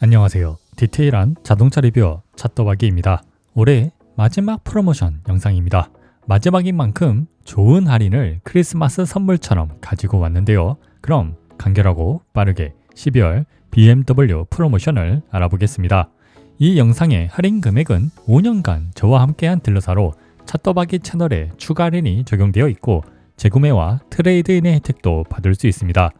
안녕하세요. 디테일한 자동차 리뷰어 찻더박이입니다. 올해 마지막 프로모션 영상입니다. 마지막인 만큼 좋은 할인을 크리스마스 선물처럼 가지고 왔는데요. 그럼 간결하고 빠르게 12월 BMW 프로모션을 알아보겠습니다. 이 영상의 할인 금액은 5년간 저와 함께한 딜러사로 찻더박이 채널에 추가 할인이 적용되어 있고 재구매와 트레이드인의 혜택도 받을 수 있습니다.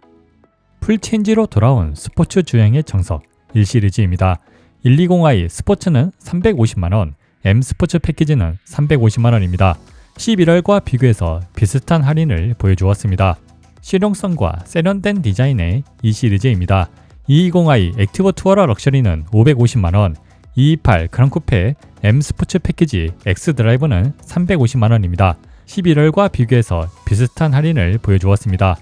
풀체인지로 돌아온 스포츠 주행의 정석 1시리즈입니다. 120i 스포츠는 350만원, M 스포츠 패키지는 350만원입니다. 11월과 비교해서 비슷한 할인을 보여주었습니다. 실용성과 세련된 디자인의 이 시리즈입니다. 220i 액티브 투어러 럭셔리는 550만원, 228 그랑쿠페 M 스포츠 패키지 X 드라이브는 350만원입니다. 11월과 비교해서 비슷한 할인을 보여주었습니다.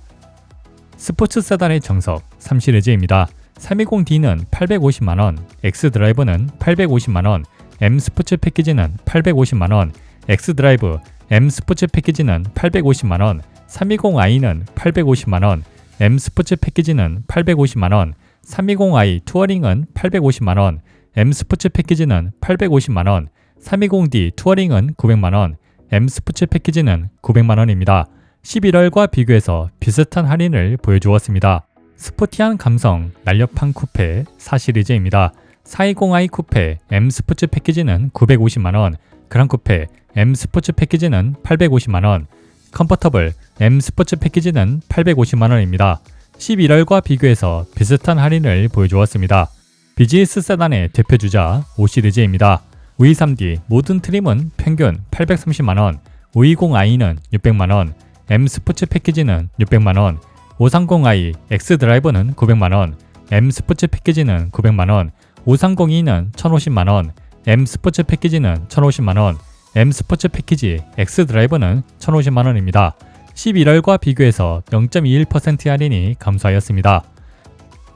스포츠 세단의 정석 3시리즈입니다. 320D는 850만원, X 드라이브는 850만원, M 스포츠 패키지는 850만원, X 드라이브, M 스포츠 패키지는 850만원, 320i는 850만원, M 스포츠 패키지는 850만원, 320i 투어링은 850만원, M 스포츠 패키지는 850만원, 320D 투어링은 900만원, M 스포츠 패키지는 900만원입니다. 11월과 비교해서 비슷한 할인을 보여주었습니다. 스포티한 감성 날렵한 쿠페 4시리즈입니다. 420i 쿠페 M 스포츠 패키지는 950만원, 그랑 쿠페 M 스포츠 패키지는 850만원, 컴포터블 M 스포츠 패키지는 850만원입니다. 11월과 비교해서 비슷한 할인을 보여주었습니다. 비즈니스 세단의 대표주자 5시리즈입니다. 523D 모든 트림은 평균 830만원, 520i는 600만원, M 스포츠 패키지는 600만원, 530i X 드라이버는 900만원, M 스포츠 패키지는 900만원, 530e는 1050만원, M 스포츠 패키지는 1050만원, M 스포츠 패키지 X 드라이버는 1050만원입니다. 11월과 비교해서 0.21% 할인이 감소하였습니다.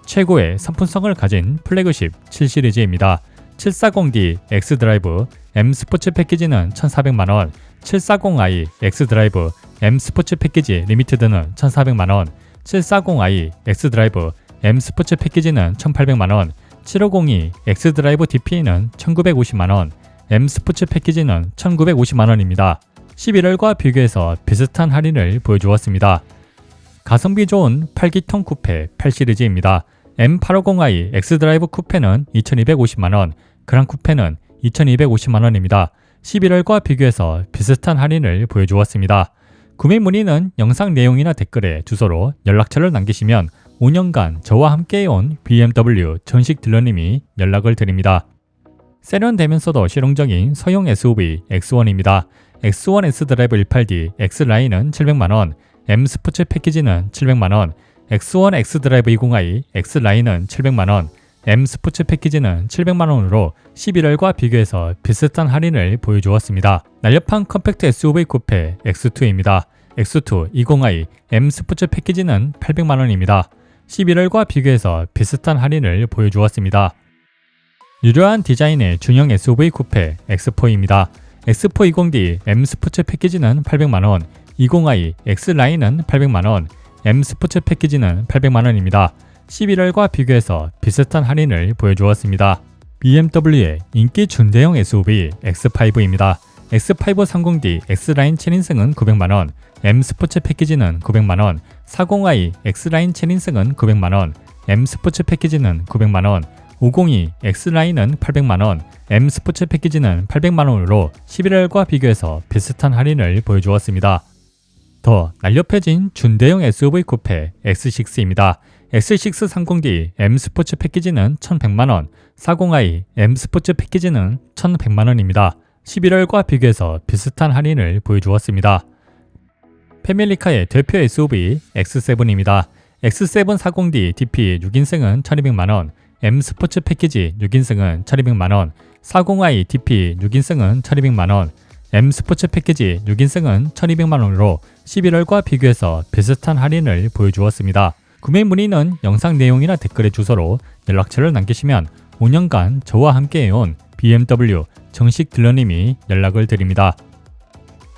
최고의 상품성을 가진 플래그십 7시리즈입니다. 740D X 드라이브 M 스포츠 패키지는 1,400만원, 740i X 드라이브 M 스포츠 패키지 리미티드는 1,400만원, 740i X 드라이브 M 스포츠 패키지는 1,800만원, 7502 X 드라이브 DP는 1,950만원, M 스포츠 패키지는 1,950만원입니다. 11월과 비교해서 비슷한 할인을 보여주었습니다. 가성비 좋은 8기통 쿠페 8시리즈입니다. M850i X 드라이브 쿠페는 2,250만원, 그랑 쿠페는 2,250만원입니다. 11월과 비교해서 비슷한 할인을 보여주었습니다. 구매 문의는 영상 내용이나 댓글에 주소로 연락처를 남기시면 5년간 저와 함께해온 BMW 전식 딜러님이 연락을 드립니다. 세련되면서도 실용적인 소형 SUV X1입니다. X1 S 드라이브 18D X라인은 700만원, M 스포츠 패키지는 700만원, X1 X 드라이브 20i X라인은 700만원, M 스포츠 패키지는 700만원으로 11월과 비교해서 비슷한 할인을 보여주었습니다. 날렵한 컴팩트 SUV 쿠페 X2입니다. X2 20i M 스포츠 패키지는 800만원입니다. 11월과 비교해서 비슷한 할인을 보여주었습니다. 유려한 디자인의 중형 SUV 쿠페 X4입니다. X4 20D M 스포츠 패키지는 800만원, 20i X라인은 800만원, M 스포츠 패키지는 800만원입니다. 11월과 비교해서 비슷한 할인을 보여주었습니다. BMW의 인기 준대형 SUV X5입니다. X5 30D X라인 7인승은 900만원, M 스포츠 패키지는 900만원, 40i X라인 7인승은 900만원, M 스포츠 패키지는 900만원, 502 X라인은 800만원, M 스포츠 패키지는 800만원으로 11월과 비교해서 비슷한 할인을 보여주었습니다. 더 날렵해진 준대형 SUV 쿠페 X6입니다. X6 30D M 스포츠 패키지는 1100만원, 40i M 스포츠 패키지는 1100만원입니다. 11월과 비교해서 비슷한 할인을 보여주었습니다. 패밀리카의 대표 SUV X7입니다. X7 40D DP 6인승은 1200만원, M 스포츠 패키지 6인승은 1200만원, 40i DP 6인승은 1200만원, M 스포츠 패키지 6인승은 1200만원으로 11월과 비교해서 비슷한 할인을 보여주었습니다. 구매 문의는 영상 내용이나 댓글의 주소로 연락처를 남기시면 5년간 저와 함께해온 BMW 정식 딜러님이 연락을 드립니다.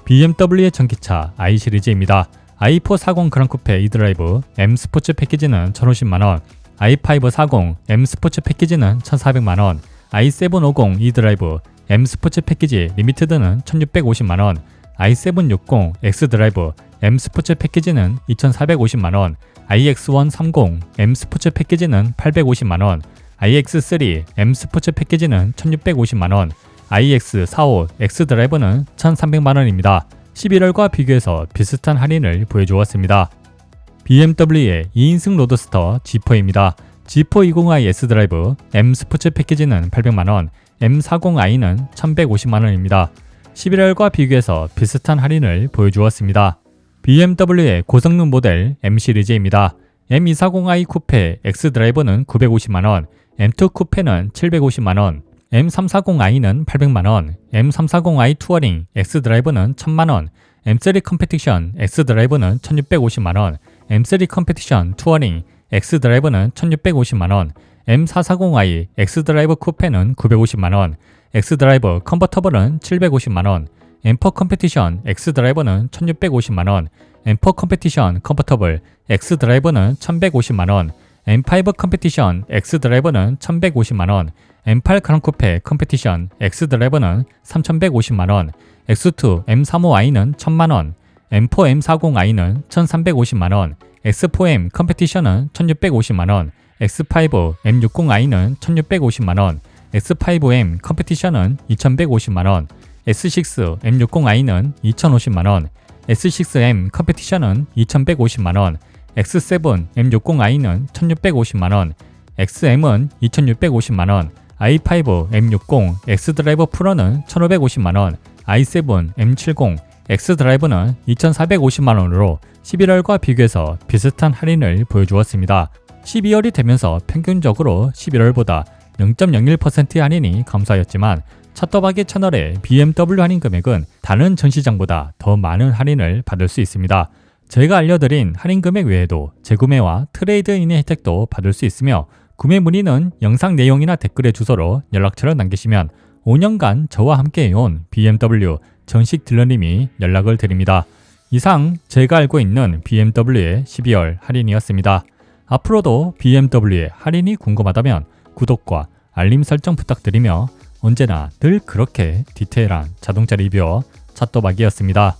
BMW의 전기차 i 시리즈입니다. i4 40 그랑쿠페 e드라이브 M 스포츠 패키지는 1,050만원, i5 40 M 스포츠 패키지는 1,400만원, i7 50 E 드라이브 M 스포츠 패키지 리미티드는 1,650만원, i7 60 X 드라이브 M 스포츠 패키지는 2,450만원, iX1 30 M 스포츠 패키지는 850만원, iX3 M 스포츠 패키지는 1,650만원, iX45 X 드라이브는 1,300만원입니다. 11월과 비교해서 비슷한 할인을 보여주었습니다. BMW의 2인승 로드스터 G4입니다. G4 20i S 드라이브 M 스포츠 패키지는 800만원, M40i는 1150만원입니다. 11월과 비교해서 비슷한 할인을 보여주었습니다. BMW의 고성능 모델 M 시리즈입니다. M240i 쿠페 X 드라이버는 950만원, M2 쿠페는 750만원, M340i는 800만원, M340i 투어링 X 드라이버는 1000만원, M3 컴페티션 X 드라이버는 1650만원, M3 컴페티션 투어링 X 드라이버는 1650만원, M440i X 드라이버 쿠페는 950만원, X 드라이버 컨버터블은 750만원, M4 컴페티션 X 드라이버는 1650만원, M4 컴페티션 컨버터블 X 드라이버는 1150만원, M5 컴페티션 X 드라이버는 1150만원, M8 크랑 쿠페 컴페티션 X 드라이버는 3150만원, X2 M35i는 1000만원, M4 M40i는 1350만원, X4M 컴페티션은 1650만원, X5 M60i는 1650만원, X5M 컴페티션은 2150만원, S6 M60i는 2050만원, S6M 컴페티션은 2150만원, X7 M60i는 1650만원, XM은 2650만원, i5 M60 X 드라이버 프로는 1550만원, i7 M70 X 드라이브는 2450만원으로 11월과 비교해서 비슷한 할인을 보여주었습니다. 12월이 되면서 평균적으로 11월보다 0.01%의 할인이 감소하였지만 찻더박이 채널의 BMW 할인 금액은 다른 전시장보다 더 많은 할인을 받을 수 있습니다. 제가 알려드린 할인 금액 외에도 재구매와 트레이드인의 혜택도 받을 수 있으며 구매 문의는 영상 내용이나 댓글의 주소로 연락처를 남기시면 5년간 저와 함께 해온 BMW 정식 딜러님이 연락을 드립니다. 이상 제가 알고 있는 BMW의 12월 할인이었습니다. 앞으로도 BMW의 할인이 궁금하다면 구독과 알림 설정 부탁드리며 언제나 늘 그렇게 디테일한 자동차 리뷰어 찻도박이었습니다.